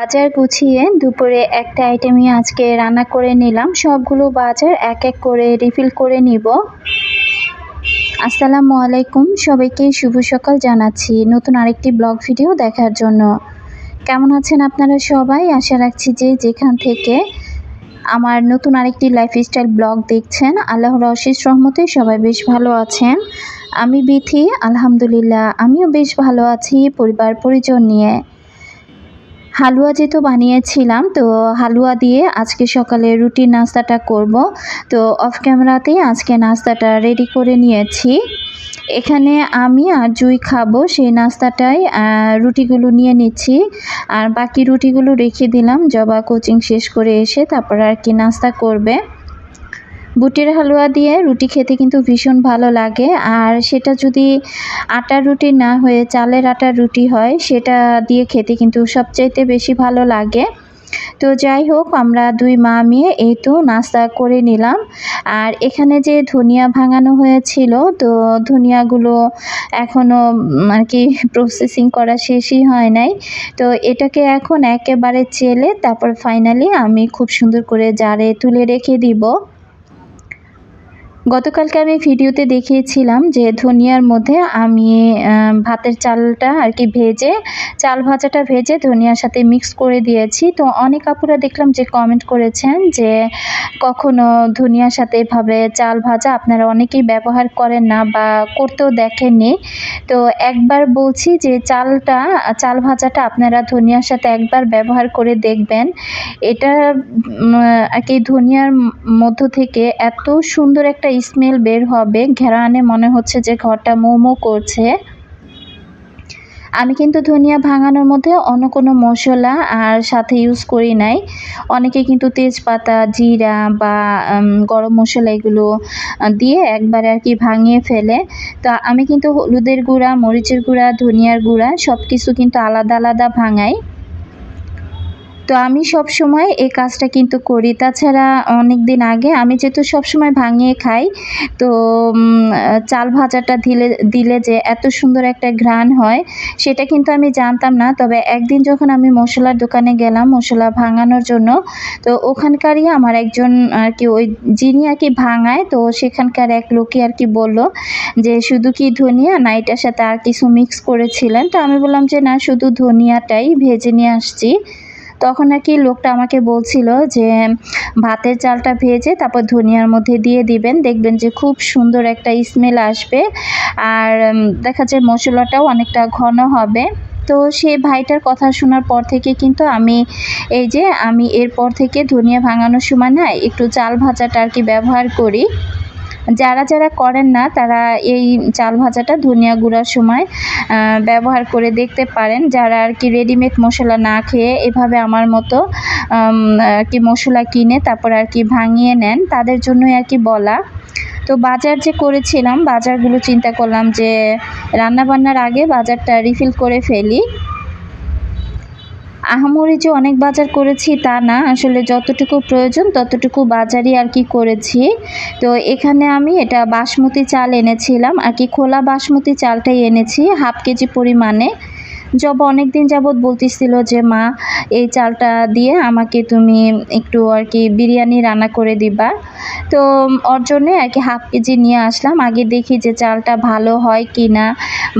বাজার গুছিয়ে দুপুরে একটা আইটেমই আজকে রান্না করে নিলাম। সবগুলো বাজার এক এক করে রিফিল করে নিব। আসসালামু আলাইকুম, সবাইকে শুভ সকাল জানাচ্ছি নতুন আরেকটি ব্লগ ভিডিও দেখার জন্য। কেমন আছেন আপনারা সবাই? আশা রাখছি যে যেখান থেকে আমার নতুন আরেকটি লাইফস্টাইল ব্লগ দেখছেন, আল্লাহর অশেষ রহমতে সবাই বেশ ভালো আছেন। আমি বিথি, আলহামদুলিল্লাহ, আমিও বেশ ভালো আছি পরিবার পরিজন নিয়ে। হালুয়া যেহেতু বানিয়েছিলাম, তো হালুয়া দিয়ে আজকে সকালে রুটির নাস্তাটা করব। তো অফ ক্যামেরাতেই আজকে নাস্তাটা রেডি করে নিয়েছি। এখানে আমি আর জুই খাব, সেই নাস্তাটাই রুটিগুলো নিয়ে নিচ্ছি। আর বাকি রুটিগুলো রেখে দিলাম, জবা কোচিং শেষ করে এসে তারপর আর কি নাস্তা করবে। বুটের হালুয়া দিয়ে রুটি খেতে কিন্তু ভীষণ ভালো লাগে। আর সেটা যদি আটার রুটি না হয়ে চালের আটার রুটি হয়, সেটা দিয়ে খেতে কিন্তু সবচাইতে বেশি ভালো লাগে। তো যাই হোক, আমরা দুই মা মেয়ে এই তো নাস্তা করে নিলাম। আর এখানে যে ধনিয়া ভাঙানো হয়েছিল, তো ধনিয়াগুলো এখনও আর কি প্রসেসিং করা শেষই হয় নাই। তো এটাকে এখন একেবারে চেলে, তারপর ফাইনালি আমি খুব সুন্দর করে জারে তুলে রেখে দিব। গতকালকে আমি ভিডিওতে দেখিয়েছিলাম যে ধনিয়ার মধ্যে আমি ভাতের চালটা আর কি ভেজে, চাল ভাজাটা ভেজে ধনিয়ার সাথে মিক্স করে দিয়েছি। তো অনেক আপুরা দেখলাম যে কমেন্ট করেছেন যে কখনো ধনিয়ার সাথে এভাবে চাল ভাজা আপনারা অনেকেই ব্যবহার করেন না বা করতেও দেখেননি। তো একবার বলছি যে চালটা, চাল ভাজাটা আপনারা ধনিয়ার সাথে একবার ব্যবহার করে দেখবেন। এটা আর কি ধনিয়ার মধ্য থেকে এত সুন্দর একটা স্মেল বের হবে। ঘেরানে মনে হচ্ছে যে ঘরটা মোমো করছে। আমি কিন্তু ধনিয়া ভাঙানোর মধ্যে অন্য কোনো মশলা আর সাথে ইউজ করি নাই। অনেকে কিন্তু তেজপাতা, জিরা বা গরম মশলা এগুলো দিয়ে একবারে আর কি ভাঙিয়ে ফেলে। তো আমি কিন্তু হলুদের গুঁড়া, মরিচের গুঁড়া, ধনিয়ার গুঁড়া সব কিছু কিন্তু আলাদা আলাদা ভাঙাই। তো আমি সব সময় এই কাজটা কিন্তু করি। তাছাড়া অনেক দিন আগে আমি যেহেতু সব সময় ভাঙিয়ে খাই, তো চাল ভাজাটা দিলে দিলে যে এত সুন্দর একটা ঘ্রাণ হয়, সেটা কিন্তু আমি জানতাম না। তবে একদিন যখন আমি মশলার দোকানে গেলাম, মশলা ভাঙানোর জন্য, তো ওখানকারই আমার একজন আর কি, ওই যিনি আর কি ভাঙায়, তো সেখানকার এক লোকই আর কি বলল যে, শুধু কি ধনিয়া না এটার সাথে আর কিছু মিক্স করেছিলেন? তো আমি বললাম যে, না, শুধু ধনিয়াটাই ভেজে নিয়ে আসছি। তখন আর কি লোকটা আমাকে বলছিল যে, ভাতের চালটা ভেজে তারপর ধনিয়ার মধ্যে দিয়ে দিবেন। দেখবেন যে খুব সুন্দর একটা স্মেল আসবে। আর দেখা যায় মশলাটাও অনেকটা ঘন হবে। তো সে ভাইটার কথা শোনার পর থেকে কিন্তু আমি, এই যে আমি এরপর থেকে ধনিয়া ভাঙানোর সময় না একটু চাল ভাজাটা আর কি ব্যবহার করি। যারা যারা করেন না, তারা এই চাল ভাজাটা ধনিয়া গুঁড়ার সময় ব্যবহার করে দেখতে পারেন। যারা আর কি রেডিমেড মশলা না খেয়ে এভাবে আমার মতো আর কি মশলা কিনে তারপর আর কি ভাঙিয়ে নেন, তাদের জন্যই আর কি বলা। তো বাজার যে করেছিলাম, বাজারগুলো চিন্তা করলাম যে রান্নাবান্নার আগে বাজারটা রিফিল করে ফেলি। আহামরি যে অনেক বাজার করেছি তা না, আসলে যতটুকু প্রয়োজন ততটুকু বাজারই আর কি করেছি। তো এখানে আমি এটা বাসমতি চাল এনেছিলাম, আর কি খোলা বাসমতি চালটাই এনেছি, হাফ কেজি পরিমাণে। জব অনেক দিন যাবৎ বলতেছিল যে, মা, এই চালটা দিয়ে আমাকে তুমি একটু আর কি বিরিয়ানি রান্না করে দিবা। তো ওর জন্যে আর কি হাফ কেজি নিয়ে আসলাম। আগে দেখি যে চালটা ভালো হয় কি না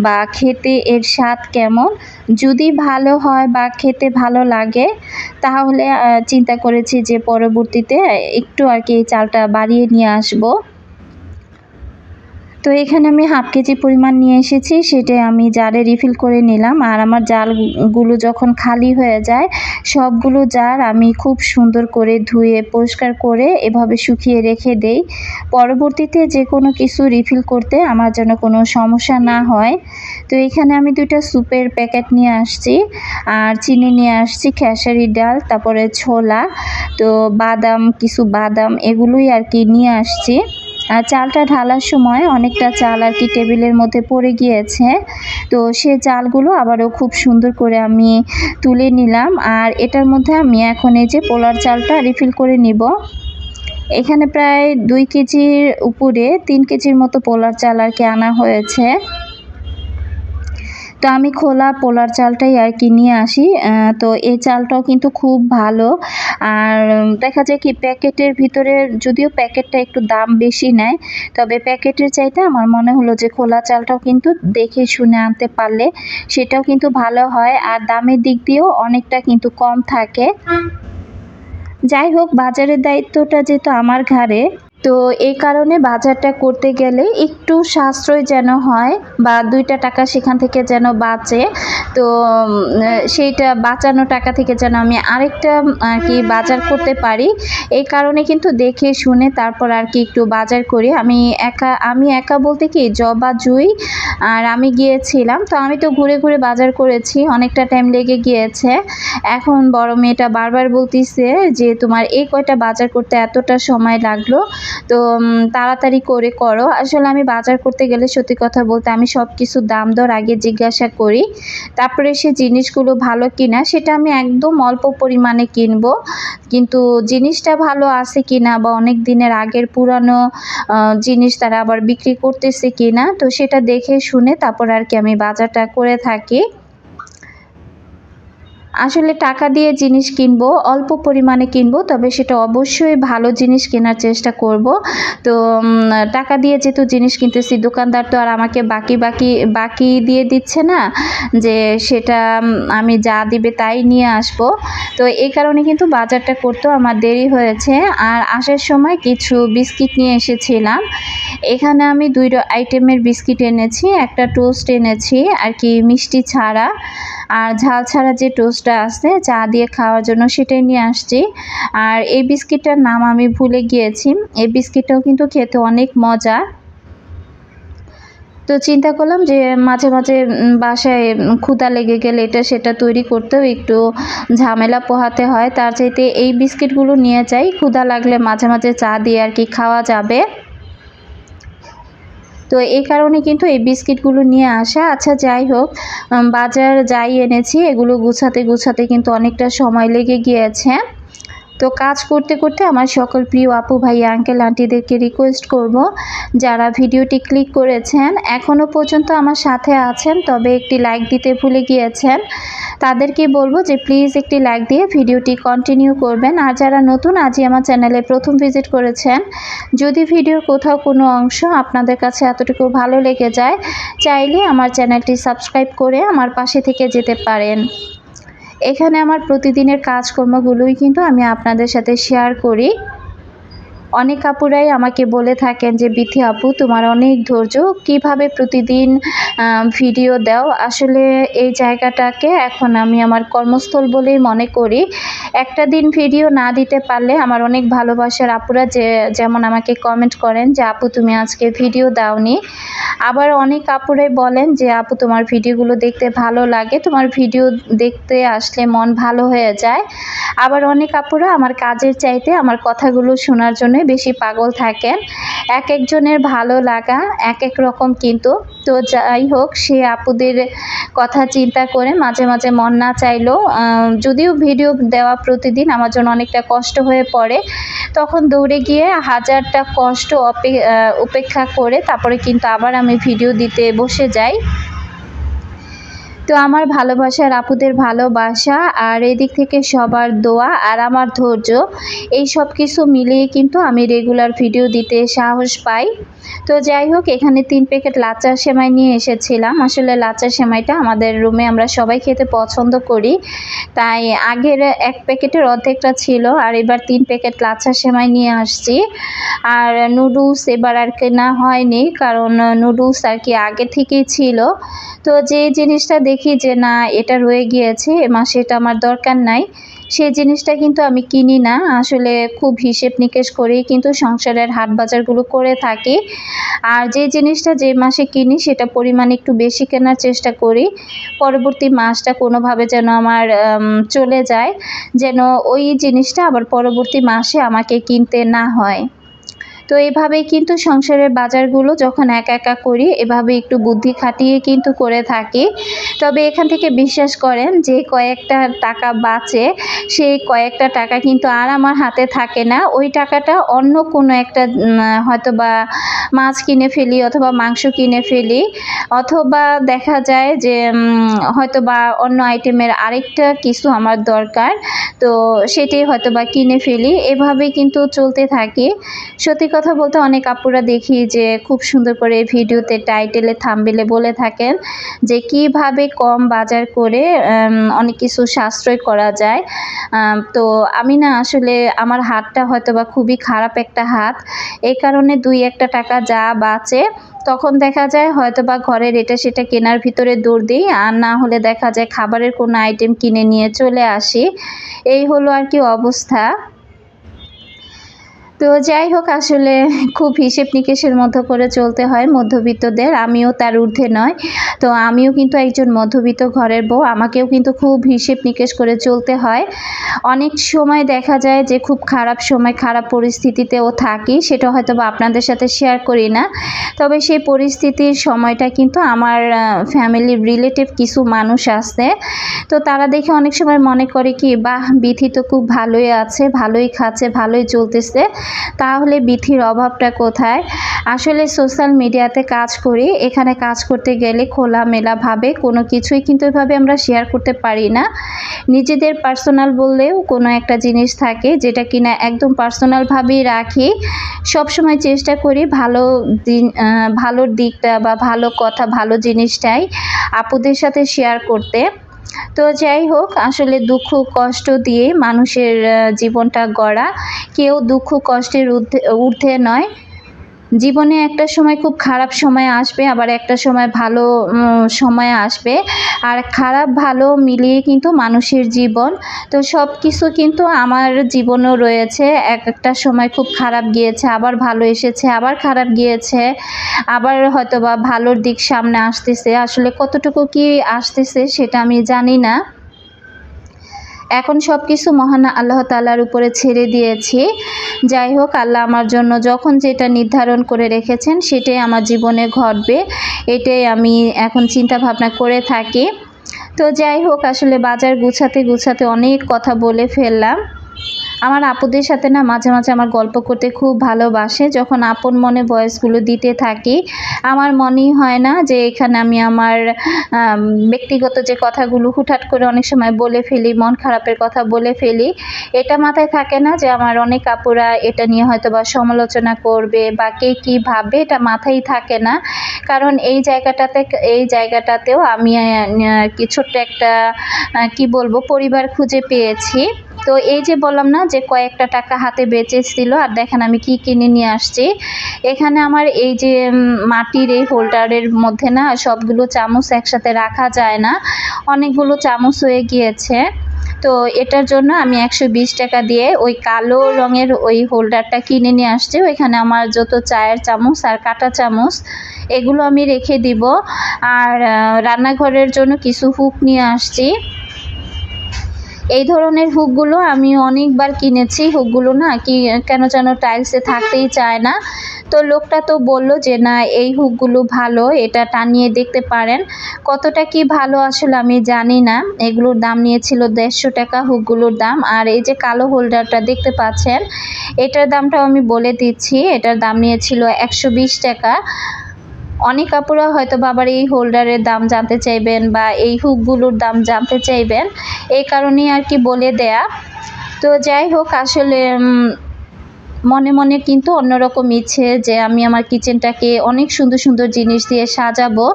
বা খেতে এর স্বাদ কেমন। যদি ভালো হয় বা খেতে ভালো লাগে, তাহলে চিন্তা করেছি যে পরবর্তীতে একটু আর কি এই চালটা বাড়িয়ে নিয়ে আসব। তো এখানে আমি হাফ কেজি পরিমাণ নিয়ে এসেছি, সেটা আমি জারে রিফিল করে নিলাম। আর আমার জালগুলো যখন খালি হয়ে যায়, সবগুলো জার আমি খুব সুন্দর করে ধুয়ে, পরিষ্কার করে এভাবে শুকিয়ে রেখে দেই। পরবর্তীতে যে কোনো কিছু রিফিল করতে আমার যেন কোনো সমস্যা না হয়। তো এখানে আমি দুইটা স্যুপের প্যাকেট নিয়ে আসছি। আর চিনি নিয়ে আসছি, খেসারি ডাল, তারপরে ছোলা, তো বাদাম, কিছু বাদাম, এগুলোই আর কি নিয়ে আসছি। চালটা ঢালার সময় অনেকটা চাল আর কি টেবিলের মধ্যে পড়ে গিয়েছে। তো সে চালগুলো আবারও খুব সুন্দর করে আমি তুলে নিলাম। আর এটার মধ্যে আমি এখন এই যে পোলার চালটা রিফিল করে নিব। এখানে প্রায় দুই কেজির উপরে তিন কেজির মতো পোলার চাল আর কি আনা হয়েছে। তো আমি খোলা পোলার চালটাই আর কি নিয়ে আসি। তো এই চালটাও কিন্তু খুব ভালো। আর দেখা যায় কি প্যাকেটের ভিতরে যদিও প্যাকেটটা একটু দাম বেশি নেয়, তবে প্যাকেটের চাইতে আমার মনে হলো যে খোলা চালটাও কিন্তু দেখে শুনে আনতে পারলে সেটাও কিন্তু ভালো হয়। আর দামের দিক দিয়েও অনেকটা কিন্তু কম থাকে। যাই হোক, বাজারের দায়িত্বটা যেহেতু আমার ঘাড়ে তো এই কারণে বাজারটা করতে গেলে একটু সাশ্রয় যেন হয় বা দুইটা টাকা সেখান থেকে যেন বাঁচে। তো সেইটা বাঁচানো টাকা থেকে যেন আমি আরেকটা, আর কি, বাজার করতে পারি। এই কারণে কিন্তু দেখে শুনে তারপর আর কি একটু বাজার করি। আমি একা আমি একা বলতে কি জবা জুই, আর আমি গিয়েছিলাম। তো আমি তো ঘুরে ঘুরে বাজার করেছি, অনেকটা টাইম লেগে গিয়েছে। এখন বড় মেয়েটা বারবার বলতিছে যে, তোমার এই কয়টা বাজার করতে এতটা সময় লাগল? তো তাড়াতাড়ি করে করো। আসলে আমি বাজার করতে গেলে সত্যি কথা বলতে আমি সব কিছু দাম দর আগে জিজ্ঞাসা করি। তারপরে সে জিনিসগুলো ভালো কিনা, সেটা আমি একদম অল্প পরিমাণে কিনবো। কিন্তু জিনিসটা ভালো আছে কিনা বা অনেক দিনের আগের পুরানো জিনিস তারা আবার বিক্রি করতেছে কিনা, তো সেটা দেখে শুনে তারপর আর কি আমি বাজারটা করে থাকি। আসলে টাকা দিয়ে জিনিস কিনবো, অল্প পরিমাণে কিনবো, তবে সেটা অবশ্যই ভালো জিনিস কেনার চেষ্টা করব। তো টাকা দিয়ে যেহেতু জিনিস কিনতেছি, দোকানদার তো আর আমাকে বাকি বাকি বাকি দিয়ে দিচ্ছে না যে সেটা আমি যা দিবে তাই নিয়ে আসব। তো এই কারণে কিন্তু বাজারটা করতেও আমার দেরি হয়েছে। আর আসার সময় কিছু বিস্কিট নিয়ে এসেছিলাম। এখানে আমি দুই আইটেমের বিস্কিট এনেছি, একটা টোস্ট এনেছি, আর কি মিষ্টি ছাড়া। আর ঝাল ছাড়া যে টোস্টটা আছে, চা দিয়ে খাওয়ার জন্য সেটাই নিয়ে আসছি। আর এই বিস্কিটটার নাম আমি ভুলে গিয়েছি। এই বিস্কিটটাও কিন্তু খেতে অনেক মজা। তো চিন্তা করলাম যে মাঝে মাঝে বাসায় ক্ষুদা লেগে গেলে এটা সেটা তৈরি করতেও একটু ঝামেলা পোহাতে হয়। তার চাইতে এই বিস্কিটগুলো নিয়ে যাই। ক্ষুদা লাগলে মাঝে মাঝে চা দিয়ে আর কি খাওয়া যাবে। তো এই কারণে কিন্তু এই বিস্কিটগুলো নিয়ে আসা। আচ্ছা যাই হোক বাজার যাই এনেছি, এগুলো গুছাতে গুছাতে কিন্তু অনেকটা সময় লেগে গিয়েছে। তো কাজ করতে করতে আমার সকল প্রিয় আপু ভাই আঙ্কেল আন্টিদেরকে রিকোয়েস্ট করব। যারা ভিডিওটি ক্লিক করেছেন এখনও পর্যন্ত আমার সাথে আছেন, তবে একটি লাইক দিতে ভুলে গিয়েছেন, তাদেরকে বলব যে প্লিজ একটি লাইক দিয়ে ভিডিওটি কন্টিনিউ করবেন। আর যারা নতুন, আজই আমার চ্যানেলে প্রথম ভিজিট করেছেন, যদি ভিডিওর কোথাও কোনো অংশ আপনাদের কাছে এতটুকু ভালো লেগে যায়, চাইলে আমার চ্যানেলটি সাবস্ক্রাইব করে আমার পাশে থেকে যেতে পারেন। এখানে আমার প্রতিদিনের কাজকর্মগুলোই কিন্তু আমি আপনাদের সাথে শেয়ার করি। অনেক আপুরাই আমাকে বলে থাকেন যে, বিথি আপু, তোমার অনেক ধৈর্য। কীভাবে প্রতিদিন ভিডিও দাও? আসলে এই জায়গাটাকে এখন আমি আমার কর্মস্থল বলেই মনে করি। একটা দিন ভিডিও না দিতে পারলে আমার অনেক ভালোবাসার আপুরা যে, যেমন আমাকে কমেন্ট করেন যে, আপু, তুমি আজকে ভিডিও দাওনি। আবার অনেক আপুরাই বলেন যে, আপু, তোমার ভিডিওগুলো দেখতে ভালো লাগে। তোমার ভিডিও দেখতে আসলে মন ভালো হয়ে যায়। আবার অনেক আপুরা আমার কাজের চাইতে আমার কথাগুলো শোনার জন্য বেশি পাগল থাকেন। এক একজনের ভালো লাগা এক এক রকম কিন্তু। তো যাই হোক সে আপুদের কথা চিন্তা করে মাঝে মাঝে মন না চাইলেও আহ, যদিও ভিডিও দেওয়া প্রতিদিন আমার জন্য অনেকটা কষ্ট হয়ে পড়ে তখন দৌড়ে গিয়ে হাজারটা কষ্ট উপেক্ষা করে তারপরে কিন্তু আবার আমি ভিডিও দিতে বসে যাই। তো আমার ভালোবাসার আপুদের ভালোবাসা, আর এদিক থেকে সবার দোয়া আর আমার ধৈর্য, এই সব কিছু মিলিয়ে কিন্তু আমি রেগুলার ভিডিও দিতে সাহস পাই। তো যাই হোক, এখানে তিন প্যাকেট লাচ্চা সেমাই নিয়ে এসেছিলাম। আসলে লাচার সেমাইটা আমাদের রুমে আমরা সবাই খেতে পছন্দ করি। তাই আগের এক প্যাকেটের অর্ধেকটা ছিল, আর এবার তিন প্যাকেট লাচ্চা সেমাই নিয়ে আসছি। আর নুডলস এবার আর কেনা হয়নি, কারণ নুডলস আর কি আগে থেকেই ছিল। তো যে জিনিসটা দেখি যে না, এটা রয়ে গিয়েছে, এ মাসে এটা আমার দরকার নাই। সেই জিনিসটা কিন্তু আমি কিনি না। আসলে খুব হিসেব নিকেশ করি, কিন্তু সংসারের হাট বাজারগুলো করে থাকি। আর যে জিনিসটা যে মাসে কিনি, সেটা পরিমাণ একটু বেশি কেনার চেষ্টা করি। পরবর্তী মাসটা কোনোভাবে যেন আমার চলে যায়, যেন ওই জিনিসটা আবার পরবর্তী মাসে আমাকে কিনতে না হয়। তো এভাবেই কিন্তু সংসারের বাজারগুলো যখন একা একা করি, এভাবে একটু বুদ্ধি খাটিয়ে কিন্তু করে থাকি। তবে এখান থেকে বিশ্বাস করেন যে কয়েকটা টাকা বাঁচে, সেই কয়েকটা টাকা কিন্তু আর আমার হাতে থাকে না। ওই টাকাটা অন্য কোনো একটা হয়তো বা মাছ কিনে ফেলি অথবা মাংস কিনে ফেলি। অথবা দেখা যায় যে হয়তো বা অন্য আইটেমের আরেকটা কিছু আমার দরকার, তো সেটি হয়তো বা কিনে ফেলি। এভাবে কিন্তু চলতে থাকি। সত্যি কথা বলতে অনেক আপুরা দেখি যে খুব সুন্দর করে ভিডিওতে টাইটেলে, থামবেলে বলে থাকেন যে কীভাবে কম বাজার করে অনেক কিছু সাশ্রয় করা যায়। তো আমি না আসলে আমার হাতটা হয়তো বা খুবই খারাপ একটা হাত। এই কারণে দুই একটা টাকা যা বাঁচে, তখন দেখা যায় হয়তো বা ঘরের এটা সেটা কেনার ভিতরে দৌড় দিই, আর না হলে দেখা যায় খাবারের কোনো আইটেম কিনে নিয়ে চলে আসি। এই হলো আর কি অবস্থা। তো যাই হোক, আসলে খুব হিসেব নিকেশের মতো করে চলতে হয় মধ্যবিত্তদের। আমিও তার ঊর্ধ্বে নয়। তো আমিও কিন্তু একজন মধ্যবিত্ত ঘরের বউ। আমাকেও কিন্তু খুব হিসেব নিকেশ করে চলতে হয়। অনেক সময় দেখা যায় যে, খুব খারাপ সময়, খারাপ পরিস্থিতিতেও থাকি। সেটা হয়তো বা আপনাদের সাথে শেয়ার করি না। তবে সেই পরিস্থিতির সময়টা কিন্তু আমার ফ্যামিলির রিলেটিভ কিছু মানুষ আছে। তো তারা দেখে অনেক সময় মনে করে কি, বাহ বিথি তো খুব ভালোই আছে, ভালোই খাচ্ছে, ভালোই চলতেছে। তাহলে বিথির অভাবটা কোথায়? আসলে সোশ্যাল মিডিয়াতে কাজ করি, এখানে কাজ করতে গেলে খোলামেলাভাবে কোনো কিছুই কিন্তু এভাবে আমরা শেয়ার করতে পারি না। নিজেদের পার্সোনাল বললেও কোনো একটা জিনিস থাকে যেটা কিনা একদম পার্সোনালভাবেই রাখি। সবসময় চেষ্টা করি ভালো দিন ভালোর দিকটা বা ভালো কথা, ভালো জিনিসটাই আপুদের সাথে শেয়ার করতে। তো যাই হোক, আসলে দুঃখ, কষ্ট দিয়ে মানুষের জীবনটা গড়া। কেউ দুঃখ, কষ্টের ঊর্ধ্বে নয়। জীবনে একটা সময় খুব খারাপ সময় আসবে, আবার একটা সময় ভালো সময় আসবে। আর খারাপ, ভালো মিলিয়ে কিন্তু মানুষের জীবন। তো সব কিছু কিন্তু আমার জীবনেও রয়েছে। এক একটা সময় খুব খারাপ গিয়েছে, আবার ভালো এসেছে, আবার খারাপ গিয়েছে, আবার হয়তো বা ভালোর দিক সামনে আসতেছে। আসলে কতটুকু কি আসতেছে সেটা আমি জানি না। এখন সব কিছু মহান আল্লাহ তালার উপরে ছেড়ে দিয়েছি। যাই হোক, আল্লাহ আমার জন্য যখন যেটা নির্ধারণ করে রেখেছেন, সেটাই আমার জীবনে ঘটবে। এটাই আমি এখন চিন্তা ভাবনা করে থাকি। তো যাই হোক, আসলে বাজার গুছাতে গুছাতে অনেক কথা বলে ফেললাম। আমার আপুদের সাথে না মাঝে মাঝে আমার গল্প করতে খুব ভালোবাসে। যখন আপন মনে ভয়েসগুলো দিতে থাকি, আমার মনেই হয় না যে এখানে আমি আমার ব্যক্তিগত যে কথাগুলো হুটহাট করে অনেক সময় বলে ফেলি, মন খারাপের কথা বলে ফেলি, এটা মাথায় থাকে না যে আমার অনেক আপুরা এটা নিয়ে হয়তো বা সমালোচনা করবে বা কে কী ভাববে, এটা মাথায় থাকে না। কারণ এই জায়গাটাতে, এই জায়গাটাতেও আমি কি ছোট্ট একটা কি বলব, পরিবার খুঁজে পেয়েছি। তো এই যে বললাম না যে কয়েকটা টাকা হাতে বেঁচেছিল, আর দেখেন আমি কি কিনে নিয়ে আসছি। এখানে আমার এই যে মাটির এই হোল্ডারের মধ্যে না সবগুলো চামচ একসাথে রাখা যায় না। অনেকগুলো চামচ হয়ে গিয়েছে। তো এটার জন্য আমি একশো বিশ টাকা দিয়ে ওই কালো রঙের ওই হোল্ডারটা কিনে নিয়ে আসছি। ওইখানে আমার যত চায়ের চামচ আর কাটা চামচ, এগুলো আমি রেখে দিব। আর রান্নাঘরের জন্য কিছু হুক নিয়ে আসছি। এই ধরনের হুকগুলো আমি অনেকবার কিনেছি। হুকগুলো না কি কেন যেন টাইলসে থাকতেই চায় না। তো লোকটা তো বলল যে, না, এই হুকগুলো ভালো, এটা টানিয়ে দেখতে পারেন। কতটা কি ভালো আসলে আমি জানি না। এগুলোর দাম নিয়েছিল দেড়শো টাকা হুকগুলোর দাম। আর এই যে কালো হোল্ডারটা দেখতে পাচ্ছেন, এটার দামটাও আমি বলে দিচ্ছি। এটার দাম নিয়েছিল একশো বিশ টাকা। অনেক আপুরা হয়তো বাবার এই হোল্ডারের দাম জানতে চাইবেন বা এই হুকগুলোর দাম জানতে চাইবেন। এই কারণেই আর কি বলে দেয়া। তো যাই হোক, আসলে মনে মনে কিন্তু অন্যরকম ইচ্ছে যে আমি আমার কিচেনটাকে অনেক সুন্দর সুন্দর জিনিস দিয়ে সাজাবো।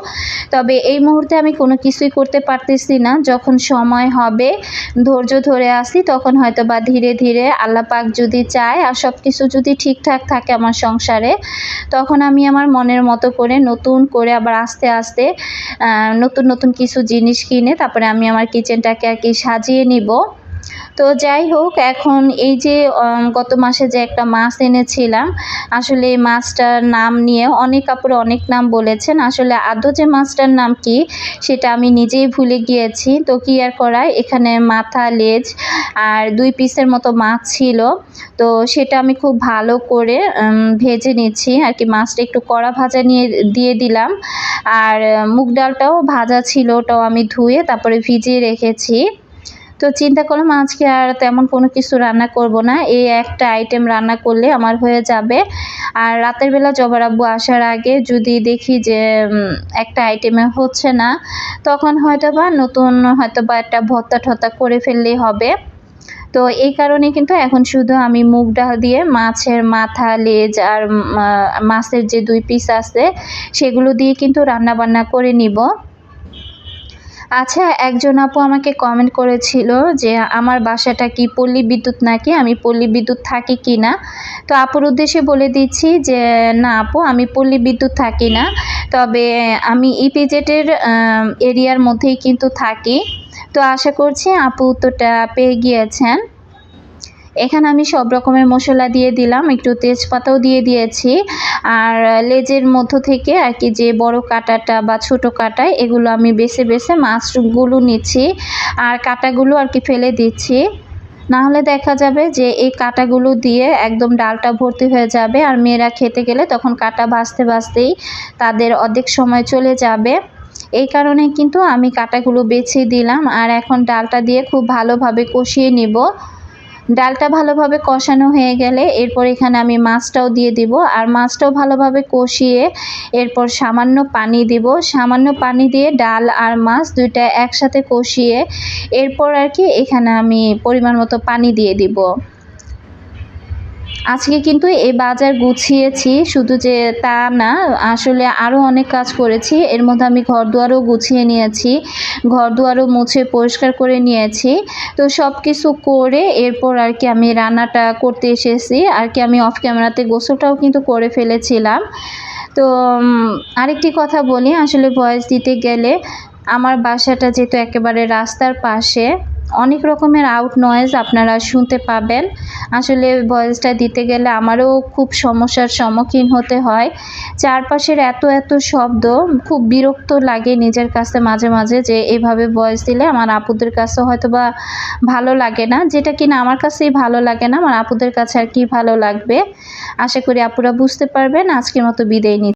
তবে এই মুহূর্তে আমি কোনো কিছুই করতে পারতেছি না। যখন সময় হবে, ধৈর্য ধরে আসি, তখন হয়তো বা ধীরে ধীরে আল্লাহ পাক যদি চায় আর সব কিছু যদি ঠিকঠাক থাকে আমার সংসারে, তখন আমি আমার মনের মতো করে নতুন করে আবার আস্তে আস্তে নতুন নতুন কিছু জিনিস কিনে তারপরে আমি আমার কিচেনটাকে আর কি সাজিয়ে নিব। তো যাই হোক, এখন এই যে গত মাসে যে একটা মাছ এনেছিলাম, আসলে এই মাছটার নাম নিয়ে অনেক কাপড়ে অনেক নাম বলেছেন। আসলে আদৌ যে মাছটার নাম কি, সেটা আমি নিজেই ভুলে গিয়েছি। তো কি আর করায়, এখানে মাথা, লেজ আর দুই পিসের মতো মাছ ছিল। তো সেটা আমি খুব ভালো করে ভেজে নিচ্ছি। আর কি মাছটা একটু কড়া ভাজা নিয়ে দিয়ে দিলাম। আর, মুগ ডালটাও ভাজা ছিল, ওটাও আমি ধুয়ে তারপরে ভিজিয়ে রেখেছি। তো চিন্তা করলাম আজকে আর তেমন কোনো কিছু রান্না করব না। এই একটা আইটেম রান্না করলে আমার হয়ে যাবে। আর রাতের বেলা জবার আব্বু আসার আগে যদি দেখি যে একটা আইটেমে হচ্ছে না, তখন হয়তো বা নতুন হয়তো বা একটা ভত্তা ঠত্তা করে ফেললেই হবে। তো এই কারণে কিন্তু এখন শুধু আমি মুগ ডাল দিয়ে মাছের মাথা, লেজ আর মাছের যে দুই পিস আছে, সেগুলো দিয়ে কিন্তু রান্না বান্না করে নিব। আচ্ছা একজন আপু আমাকে কমেন্ট করেছিল যে, আমার বাসাটা কি পল্লী বিদ্যুৎ নাকি? আমি পল্লী বিদ্যুৎ থাকি কি না? তো আপুর উদ্দেশ্যে বলে দিচ্ছি যে, না আপু, আমি পল্লী বিদ্যুৎ থাকি না। তবে আমি ইপিজেটের এরিয়ার মধ্যেই কিন্তু থাকি। তো আশা করছি আপু উত্তরটা পেয়ে গিয়েছেন। এখানে আমি সব রকমের মশলা দিয়ে দিলাম, একটু তেজপাতাও দিয়ে দিয়েছি। আর লেজের মধ্য থেকে আর কি যে বড় কাটাটা বা ছোট কাটা এগুলো আমি বেছে বেছে মাছগুলো নিচ্ছি আর কাটাগুলো আর কি ফেলে দিচ্ছি। না হলে দেখা যাবে যে এই কাটাগুলো দিয়ে একদম ডালটা ভর্তি হয়ে যাবে আর মেয়েরা খেতে গেলে তখন কাটা ভাজতে ভাজতেই তাদের অর্ধেক সময় চলে যাবে। এই কারণে কিন্তু আমি কাটাগুলো বেছে দিলাম আর এখন ডালটা দিয়ে খুব ভালোভাবে কষিয়ে নিব। ডালটা ভালোভাবে কষানো হয়ে গেলে এরপর এখানে আমি মাছটাও দিয়ে দিব আর মাছটাও ভালোভাবে কষিয়ে এরপর সামান্য পানি দিব। সামান্য পানি দিয়ে ডাল আর মাছ দুইটা একসাথে কষিয়ে এরপর আর কি এখানে আমি পরিমাণ মতো পানি দিয়ে দিব। আজকে কিন্তু এই বাজার গুছিয়েছি, শুধু যে তা না, আসলে আরও অনেক কাজ করেছি। এর মধ্যে আমি ঘর দুয়ারও গুছিয়ে নিয়েছি ঘর দুয়ারও মুছে পরিষ্কার করে নিয়েছি। তো সব কিছু করে এরপর আর কি আমি রান্নাটা করতে এসেছি। আর কি আমি অফ ক্যামেরাতে গোসলটাও কিন্তু করে ফেলেছিলাম। তো আরেকটি কথা বলি, আসলে ভয়েস দিতে গেলে আমার বাসাটা যেহেতু একেবারে রাস্তার পাশে অনেক রকমের আউট নয়েজ আপনারা শুনতে পাবেন। আসলে ভয়েসটা দিতে গেলে আমারও খুব সমস্যার সম্মুখীন হতে হয়। চারপাশের এত এত শব্দ, খুব বিরক্ত লাগে নিজের কাছে মাঝে মাঝে যে এভাবে ভয়েস দিলে আমার আপুদের কাছে হয়তো বা ভালো লাগে না। যেটা কিনা আমার কাছেই ভালো লাগে না, আমার আপুদের কাছে আর কি ভালো লাগবে? আশা করি আপুরা বুঝতে পারবেন। আজকের মতো বিদায় নিচ্ছি।